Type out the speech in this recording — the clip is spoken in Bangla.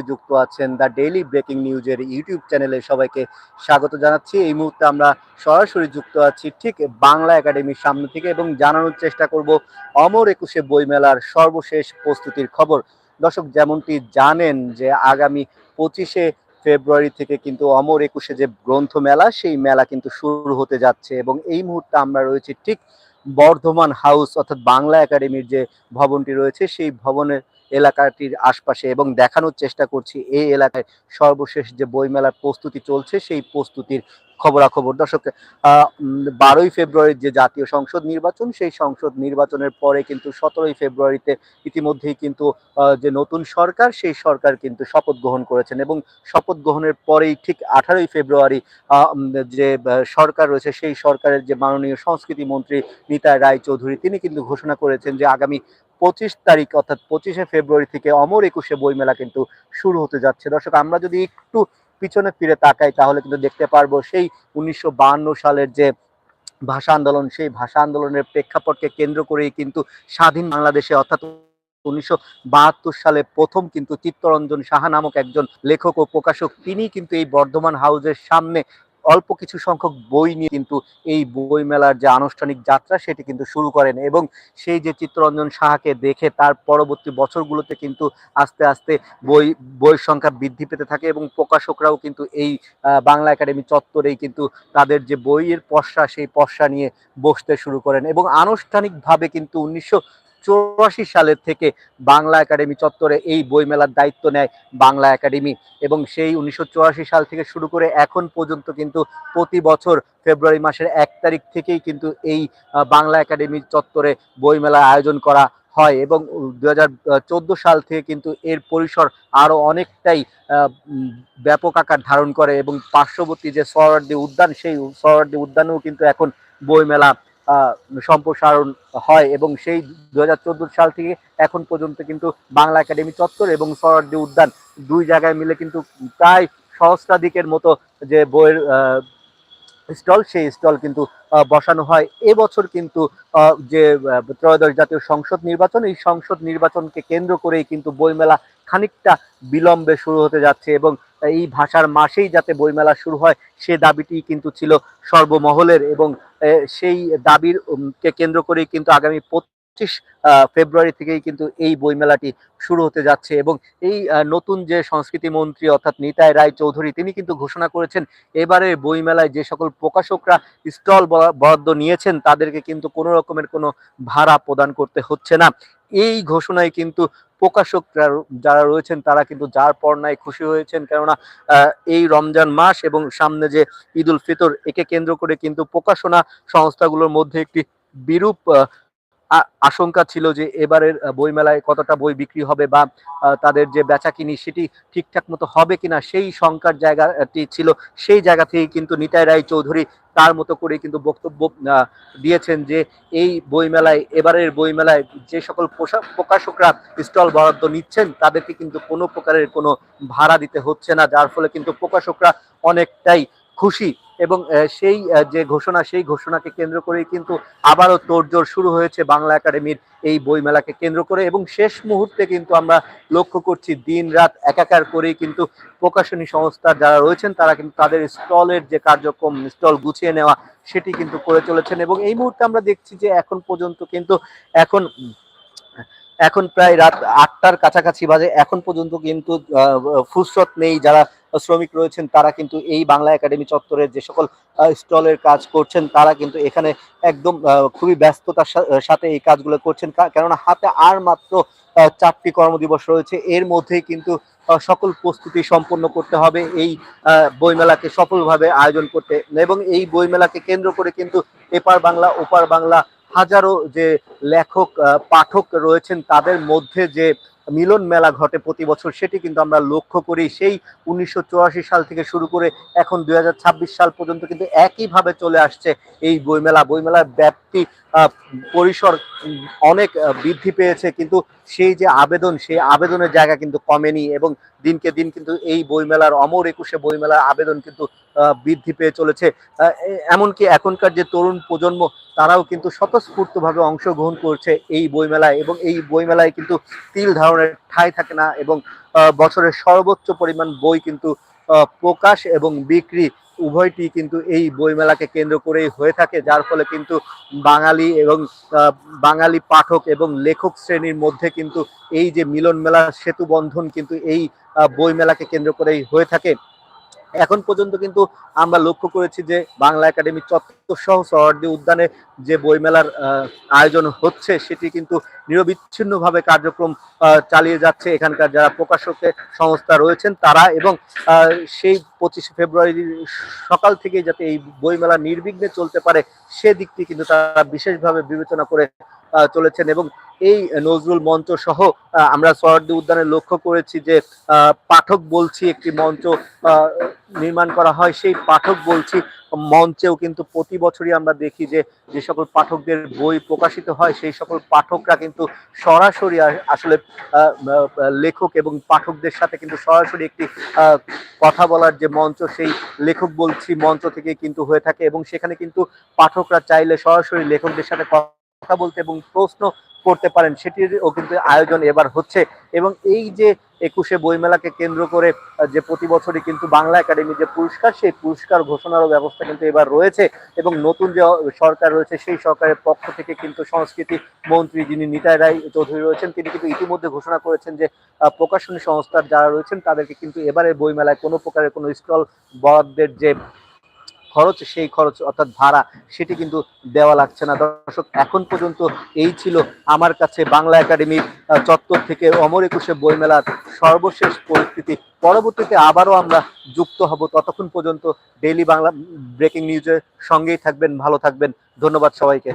যুক্ত আছেন দ্য ডেইলি ব্রেকিং নিউজের ইউটিউব চ্যানেলে সবাইকে স্বাগত জানাচ্ছি। এই মুহূর্তে আমরা সরাসরি যুক্ত আছি ঠিক বাংলা একাডেমির সামনে থেকে এবং জানানোর চেষ্টা করব অমর একুশে বইমেলার সর্বশেষ প্রস্তুতির খবর। দর্শক, যেমনটি জানেন যে আগামী পঁচিশে ফেব্রুয়ারি থেকে কিন্তু অমর একুশে যে গ্রন্থ মেলা সেই মেলা কিন্তু শুরু হতে যাচ্ছে এবং এই মুহূর্তে আমরা রয়েছি ঠিক বর্ধমান হাউস অর্থাৎ বাংলা একাডেমির যে ভবনটি রয়েছে, সেই ভবনের এলাকাটির আশপাশে এবং দেখানোর চেষ্টা করছি, এই এলাকায় সর্বশেষ যে বইমেলার প্রস্তুতি চলছে, সেই প্রস্তুতির খবরাখবর। দর্শক বারোই ফেব্রুয়ারির যে জাতীয় সংসদ নির্বাচন, সেই সংসদ নির্বাচনের পরে কিন্তু সতেরোই ফেব্রুয়ারিতে ইতিমধ্যেই কিন্তু যে নতুন সরকার, সেই সরকার কিন্তু শপথ গ্রহণ করেছেন এবং শপথ গ্রহণের পরেই ঠিক আঠারোই ফেব্রুয়ারি যে সরকার রয়েছে, সেই সরকারের যে মাননীয় সংস্কৃতি মন্ত্রী নিতাই রায় চৌধুরী তিনি কিন্তু ঘোষণা করেছেন যে আগামী পঁচিশ তারিখ, অর্থাৎ পঁচিশে ফেব্রুয়ারি থেকে অমর একুশে বইমেলা কিন্তু শুরু হতে যাচ্ছে। দর্শক, আমরা যদি একটু পিছনে ফিরে তাকাই, তাহলে কিন্তু দেখতে পারব সেই উনিশশো সালের যে ভাষা আন্দোলন, সেই ভাষা আন্দোলনের প্রেক্ষাপটকে কেন্দ্র করেই কিন্তু স্বাধীন বাংলাদেশে, অর্থাৎ উনিশশো বাহাত্তর সালে প্রথম কিন্তু চিত্তরঞ্জন সাহা নামক একজন লেখক ও প্রকাশক তিনি কিন্তু এই বর্ধমান হাউজের সামনে অল্প কিছু সংখ্যক বই নিয়ে কিন্তু এই বই মেলার যে আনুষ্ঠানিক যাত্রা, সেটি কিন্তু শুরু করেন এবং সেই যে চিত্তরঞ্জন সাহাকে দেখে তার পরবর্তী বছরগুলোতে কিন্তু আস্তে আস্তে বই, বইয়ের সংখ্যা বৃদ্ধি পেতে থাকে এবং প্রকাশকরাও কিন্তু এই বাংলা একাডেমি চত্বরেই কিন্তু তাদের যে বইয়ের পসরা, সেই পসরা নিয়ে বসতে শুরু করেন এবং আনুষ্ঠানিকভাবে কিন্তু উনিশশো চৌরাশি সালের থেকে বাংলা একাডেমি চত্বরে এই বইমেলার দায়িত্ব নেয় বাংলা একাডেমি এবং সেই উনিশশো সাল থেকে শুরু করে এখন পর্যন্ত কিন্তু প্রতি বছর ফেব্রুয়ারি মাসের এক তারিখ থেকেই কিন্তু এই বাংলা একাডেমি চত্বরে বইমেলা আয়োজন করা হয় এবং দু হাজার চোদ্দ সাল থেকে কিন্তু এর পরিসর আরও অনেকটাই ব্যাপক আকার ধারণ করে এবং পার্শ্ববর্তী যে সরোয়ার্দী উদ্যান, সেই সরোয়ার্দী উদ্যানেও কিন্তু এখন বইমেলা সম্প্রসারণ হয় এবং সেই দুহাজার চোদ্দ সাল থেকে এখন পর্যন্ত কিন্তু বাংলা একাডেমি চত্বর এবং সরোয়ার্দী উদ্যান দুই জায়গায় মিলে কিন্তু প্রায় সহস্রাধিকের মতো যে বইয়ের স্টল, সেই স্টল কিন্তু বসানো হয়। এবছর কিন্তু যে ত্রয়োদশ জাতীয় সংসদ নির্বাচন, এই সংসদ নির্বাচনকে কেন্দ্র করেই কিন্তু বইমেলা খানিকটা বিলম্বে শুরু হতে যাচ্ছে এবং এই ভাষার মাসেই যাতে বইমেলা শুরু হয়, সে দাবিটি কিন্তু ছিল সর্বমহলের এবং সেই দাবির কে কেন্দ্র করে কিন্তু আগামী পঁচিশ ফেব্রুয়ারি থেকেই কিন্তু এই বইমেলাটি শুরু হতে যাচ্ছে এবং এই নতুন যে সংস্কৃতি মন্ত্রী অর্থাৎ নিতাই রায় চৌধুরী, তিনি কিন্তু ঘোষণা করেছেন এবারে বইমেলায় যে সকল প্রকাশকরা স্টল বরাদ্দ নিয়েছেন, তাদেরকে কিন্তু কোনো রকমের কোনো ভাড়া প্রদান করতে হচ্ছে না। এই ঘোষণায় কিন্তু প্রকাশকরা যারা রয়েছেন তারা কিন্তু যার পর্নায় খুশি হয়েছেন। কেননা এই রমজান মাস এবং সামনে যে ঈদ উল ফিতর, একে কেন্দ্র করে কিন্তু প্রকাশনা সংস্থাগুলোর মধ্যে একটি বিরূপ আশঙ্কা ছিল যে এবারের বইমেলায় কতটা বই বিক্রি হবে বা তাদের যে বেচাকিনি সেটি ঠিকঠাক মতো হবে কিনা সেই শঙ্কার জায়গাটি ছিল। সেই জায়গা থেকে কিন্তু নিতাই রায় চৌধুরী তার মতো করে কিন্তু বক্তব্য দিয়েছেন যে এই বইমেলায়, এবারের বইমেলায় যে সকল প্রকাশকরা স্টল বরাদ্দ নিচ্ছেন, তাদেরকে কিন্তু কোনো প্রকারের কোনো ভাড়া দিতে হচ্ছে না, যার ফলে কিন্তু প্রকাশকরা অনেকটাই খুশি। এবং সেই যে ঘোষণা, সেই ঘোষণাকে কেন্দ্র করেই কিন্তু আবারও তোড়জোড় শুরু হয়েছে বাংলা একাডেমির এই বইমেলাকে কেন্দ্র করে এবং শেষ মুহূর্তে কিন্তু আমরা লক্ষ্য করছি দিন রাত একাকার করেই কিন্তু প্রকাশনী সংস্থা যারা রয়েছেন তারা কিন্তু তাদের স্টলের যে কার্যক্রম, স্টল গুছিয়ে নেওয়া সেটি কিন্তু করে চলেছেন এবং এই মুহূর্তে আমরা দেখছি যে এখন পর্যন্ত কিন্তু, এখন এখন প্রায় রাত আটটার কাছাকাছি বাজে, এখন পর্যন্ত কিন্তু ফুরসত নেই যারা শ্রমিক রয়েছেন, তারা কিন্তু এই বাংলা একাডেমি চত্বরের যে সকল স্টলের কাজ করছেন, তারা কিন্তু এখানে একদম খুবই ব্যস্ততার সাথে এই কাজগুলো করছেন। কেননা হাতে আর মাত্র চারটি কর্মদিবস রয়েছে। এর মধ্যেই কিন্তু সকল প্রস্তুতি সম্পন্ন করতে হবে এই বইমেলাকে সফলভাবে আয়োজন করতে। এবং এই বইমেলাকে কেন্দ্র করে কিন্তু এপার বাংলা, ওপার বাংলা হাজারো যে লেখক পাঠক রয়েছেন, তাদের মধ্যে যে মিলন মেলা ঘটে প্রতি বছর, সেটি কিন্তু আমরা লক্ষ্য করি। সেই উনিশশো চুরাশি সাল থেকে শুরু করে এখন দুই হাজার ছাব্বিশ সাল পর্যন্ত কিন্তু একইভাবে চলে আসছে এই বইমেলা। বইমেলার ব্যাপ- আহ, পরিসর অনেক বৃদ্ধি পেয়েছে কিন্তু সেই যে আবেদন সেই আবেদনের জায়গা কিন্তু কমেনি এবং দিনকে দিন কিন্তু এই বইমেলার অমর একুশে বইমেলার আবেদন কিন্তু বৃদ্ধি পেয়ে চলেছে। এমনকি এখনকার যে তরুণ প্রজন্ম তারাও কিন্তু স্বতঃস্ফূর্তভাবে অংশগ্রহণ করছে এই বইমেলায় এবং এই বইমেলায় কিন্তু তিল ধারণের ঠাঁই থাকে না এবং বছরের সর্বোচ্চ পরিমাণ বই কিন্তু প্রকাশ এবং বিক্রি উভয়টি কিন্তু এই বইমেলাকে কেন্দ্র করেই হয়ে থাকে, যার ফলে কিন্তু বাঙালি এবং বাঙালি পাঠক এবং লেখক শ্রেণির মধ্যে কিন্তু এই যে মিলন মেলা সেতু বন্ধন কিন্তু এই বইমেলাকে কেন্দ্র করেই হয়ে থাকে। এখন পর্যন্ত কিন্তু আমরা লক্ষ্য করেছি যে বাংলা একাডেমি চত্বর সহ উদ্যানে যে বইমেলার আয়োজন হচ্ছে, সেটি কিন্তু নিরবিচ্ছিন্নভাবে কার্যক্রম চালিয়ে যাচ্ছে। এখানকার যারা প্রকাশকের সংস্থা রয়েছেন তারা এবং সেই পঁচিশে ফেব্রুয়ারি সকাল থেকে যাতে এই বইমেলা নির্বিঘ্নে চলতে পারে সেদিকটি কিন্তু তারা বিশেষভাবে বিবেচনা করে চলেছেন এবং এই নজরুল মঞ্চ সহ আমরা সহর্দি উদ্যানে লক্ষ্য করেছি যে পাঠক বলছি একটি মঞ্চ নির্মাণ করা হয়। সেই পাঠক বলছি মঞ্চেও কিন্তু প্রতি বছরই আমরা দেখি যে যে সকল পাঠকদের বই প্রকাশিত হয়, সেই সকল পাঠকরা কিন্তু সরাসরি আসলে লেখক এবং পাঠকদের সাথে কিন্তু সরাসরি একটি কথা বলার যে মঞ্চ, সেই লেখক বলছি মঞ্চ থেকে কিন্তু হয়ে থাকে এবং সেখানে কিন্তু পাঠকরা চাইলে সরাসরি লেখকদের সাথে কথা বলতে এবং প্রশ্ন করতে পারেন, সেটিরও কিন্তু আয়োজন এবার হচ্ছে। এবং এই যে একুশে বইমেলাকে কেন্দ্র করে যে প্রতি বছরই কিন্তু বাংলা একাডেমি যে পুরস্কার, সেই পুরস্কার ঘোষণারও ব্যবস্থা কিন্তু এবার রয়েছে এবং নতুন যে সরকার রয়েছে, সেই সরকারের পক্ষ থেকে কিন্তু সংস্কৃতি মন্ত্রী যিনি নিতাই রায় চৌধুরী রয়েছেন, তিনি কিন্তু ইতিমধ্যে ঘোষণা করেছেন যে প্রকাশনী সংস্থার যারা রয়েছেন, তাদেরকে কিন্তু এবারে বইমেলায় কোনো প্রকারের কোনো স্টল বরাদ্দের যে খরচ, সেই খরচ অর্থাৎ ভাড়া, সেটি কিন্তু দেওয়া লাগছে না। দর্শক, এখন পর্যন্ত এই ছিল আমার কাছে বাংলা একাডেমির চত্বর থেকে অমর একুশে বইমেলার সর্বশেষ পরিস্থিতি। পরবর্তীতে আবারও আমরা যুক্ত হব। ততক্ষণ পর্যন্ত ডেইলি বাংলা ব্রেকিং নিউজের সঙ্গেই থাকবেন, ভালো থাকবেন। ধন্যবাদ সবাইকে।